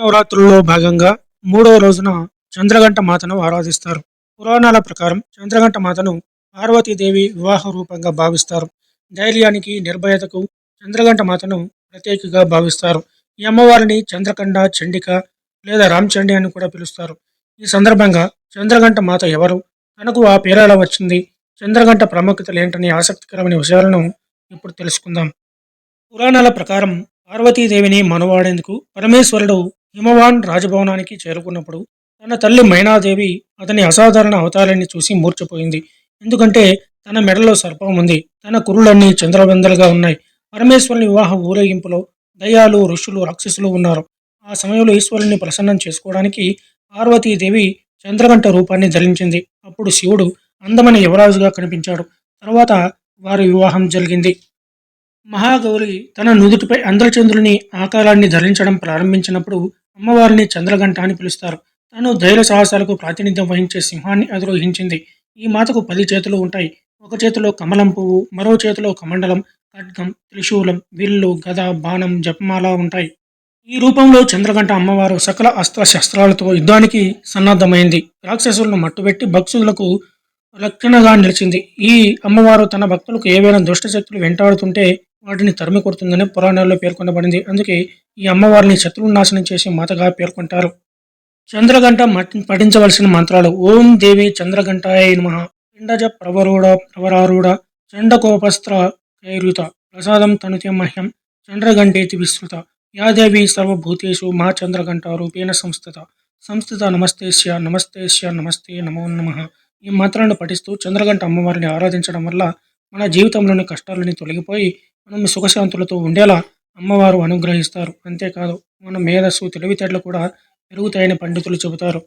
నవరాత్రుల్లో భాగంగా మూడవ రోజున చంద్రగంట మాతను ఆరాధిస్తారు. పురాణాల ప్రకారం చంద్రగంట మాతను పార్వతీదేవి వివాహ రూపంగా భావిస్తారు. ధైర్యానికి నిర్భయతకు చంద్రగంట మాతను ప్రత్యేకగా భావిస్తారు. ఈ అమ్మవారిని చంద్రకండ చండిక లేదా రామచండి అని కూడా పిలుస్తారు. ఈ సందర్భంగా చంద్రగంట మాత ఎవరు తనకు ఆ పేరు ఎలా వచ్చింది చంద్రగంట ప్రాముఖ్యతలు ఏంటనే ఆసక్తికరమైన విషయాలను ఇప్పుడు తెలుసుకుందాం. పురాణాల ప్రకారం పార్వతీదేవిని మనవాడేందుకు పరమేశ్వరుడు హిమవాన్ రాజభవనానికి చేరుకున్నప్పుడు తన తల్లి మైనాదేవి అతని అసాధారణ అవతారాన్ని చూసి మూర్చిపోయింది ఎందుకంటే తన మెడలో సర్పం ఉంది. తన కురులన్నీ చంద్రబిందలుగా ఉన్నాయి. పరమేశ్వరుని వివాహ ఊరేగింపులో దయ్యాలు ఋషులు రాక్షసులు ఉన్నారు. ఆ సమయంలో ఈశ్వరుని ప్రసన్నం చేసుకోవడానికి పార్వతీదేవి చంద్రగంట రూపాన్ని ధరించింది. అప్పుడు శివుడు అందమైన యువరాజుగా కనిపించాడు. తర్వాత వారి వివాహం జరిగింది. మహాగౌరి తన నుదుటిపై అంధ్రచంద్రుని ఆకారాన్ని ధరించడం ప్రారంభించినప్పుడు అమ్మవారిని చంద్రగంట అని పిలుస్తారు. తను ధైర్య సాహసాలకు ప్రాతినిధ్యం వహించే సింహాన్ని అధిరోహించింది. ఈ మాతకు పది చేతులు ఉంటాయి. ఒక చేతిలో కమలం పువ్వు మరో చేతిలో కమండలం ఖడ్గం త్రిశూలం విల్లు గద బాణం జపమాల ఉంటాయి. ఈ రూపంలో చంద్రగంట అమ్మవారు సకల అస్త్ర శస్త్రాలతో యుద్ధానికి సన్నద్ధమైంది. రాక్షసులను మట్టుబెట్టి భక్తులకు రక్షణగా నిలిచింది. ఈ అమ్మవారు తన భక్తులకు ఏవైనా దుష్టశక్తులు వెంటాడుతుంటే వాటిని తరిమి కొడుతుందని పురాణాల్లో పేర్కొనబడింది. అందుకే ఈ అమ్మవారిని శత్రువు నాశనం చేసే మాతగా పేర్కొంటారు. చంద్రగంట పఠించవలసిన మంత్రాలు ఓం దేవి చంద్రగంటాయ నమ. పిండజ ప్రవరూఢ ప్రవరారూఢ చండకోపస్త్ర కైరుత ప్రసాదం తనుతే మహ్యం చంద్రగంటేతి విస్తృత యాదేవి సర్వభూతేషు మా చంద్రగంట రూపేణ సంస్థత. సంస్థిత నమస్తేశ్య నమస్తేశ్య నమస్తే నమో నమ. ఈ మంత్రాన్ని పఠిస్తూ చంద్రగంట అమ్మవారిని ఆరాధించడం వల్ల మన జీవితంలోని కష్టాలని తొలగిపోయి మనం సుఖశాంతులతో ఉండేలా అమ్మవారు అనుగ్రహిస్తారు. అంతేకాదు మన మేధస్సు తెలివితేటలు కూడా పెరుగుతాయని పండితులు చెబుతారు.